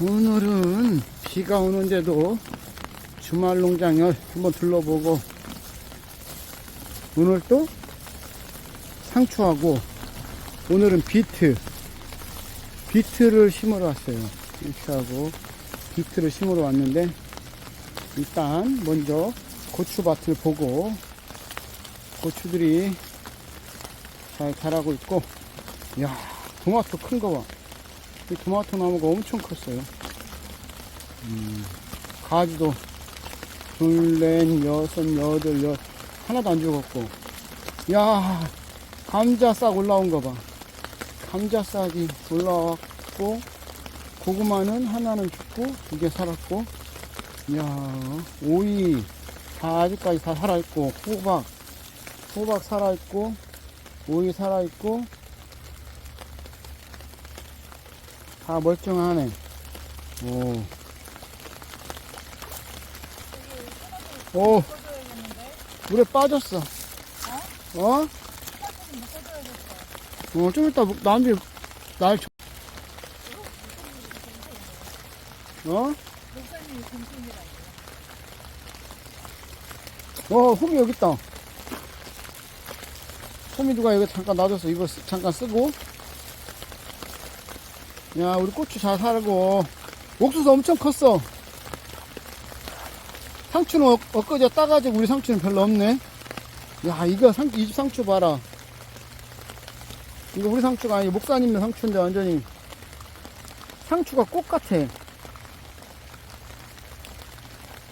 오늘은 비가 오는데도 주말 농장을 한번 둘러보고 오늘 또 상추하고 오늘은 비트 비트를 심으러 왔어요 비트하고 비트를 심으러 왔는데 일단 먼저 고추밭을 보고 고추들이 잘 자라고 있고 이야 토마토 큰 거 봐. 이 토마토 나무가 엄청 컸어요. 음, 가지도 둘, 넷, 여섯, 여덟, 여 하나도 안 죽었고. 야 감자 싹 올라온 거 봐. 감자 싹이 올라왔고, 고구마는 하나는 죽고, 두 개 살았고, 야 오이 다 아직까지 다 살아있고, 호박, 호박 살아있고, 오이 살아있고, 다 멀쩡하네. 오. 오. 물에 빠졌어. 어? 어, 좀 이따 나한테 날 줘. 어? 어, 홈이 여기 있다. 홈이 누가 여기 잠깐 놔뒀어. 이거 쓰- 잠깐 쓰고. 야, 우리 고추 잘 살고. 옥수수 엄청 컸어. 상추는 엊- 엊그제 따가지고 우리 상추는 별로 없네. 야, 이거 상, 이집 상추 봐라. 이거 우리 상추가 아니 목사님네 상추인데 완전히 상추가 꽃 같아.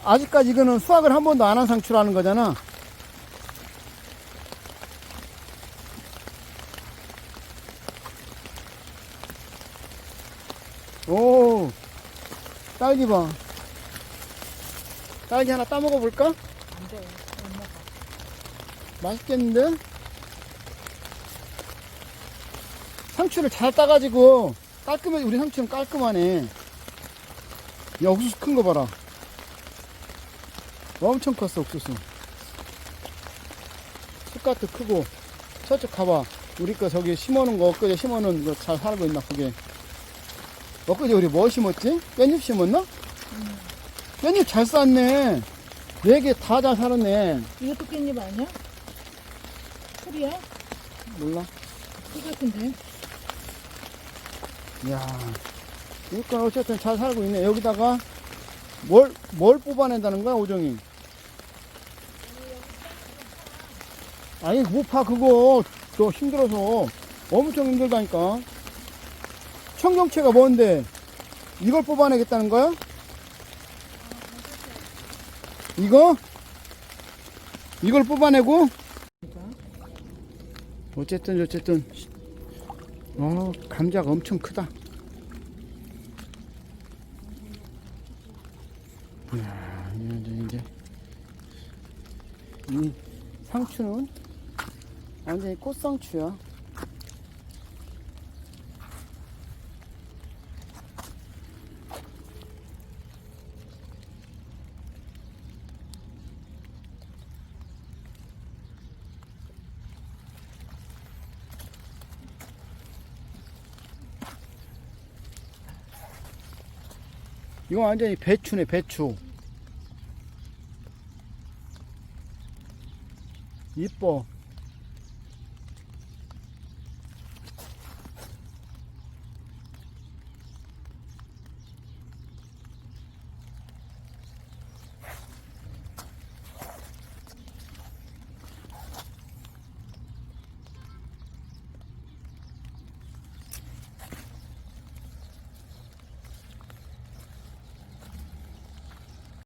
아직까지 이거는 수확을 한 번도 안 한 상추라는 거잖아. 오, 딸기 봐. 딸기 하나 따먹어 볼까? 안 돼. 못 먹어. 맛있겠는데? 상추를 잘 따가지고 깔끔해 우리 상추는 깔끔하네 야 옥수수 큰 거 봐라 엄청 컸어 옥수수 쑥갓도 크고 저쪽 가봐 우리 거 저기 심어놓은 거 엊그제 심어놓은 거 잘 살고 있나 그게 엊그제 우리 뭐 심었지? 깻잎 심었나? 깻잎 잘 쌌네 네 개 다 잘 살았네 이것도 깻잎 아니야? 풀이야? 몰라 풀 같은데. 이야, 이건 어쨌든 잘 살고 있네. 여기다가 뭘, 뭘 뽑아낸다는 거야, 오정이? 아니, 못 파, 그거. 저 힘들어서. 엄청 힘들다니까. 청경채가 뭔데? 이걸 뽑아내겠다는 거야? 이거? 이걸 뽑아내고? 어쨌든, 어쨌든. 어, 감자가 엄청 크다. 이야, 이제, 이제. 이 상추는 완전히 꽃상추야. 이거 완전히 배추네, 배추. 이뻐.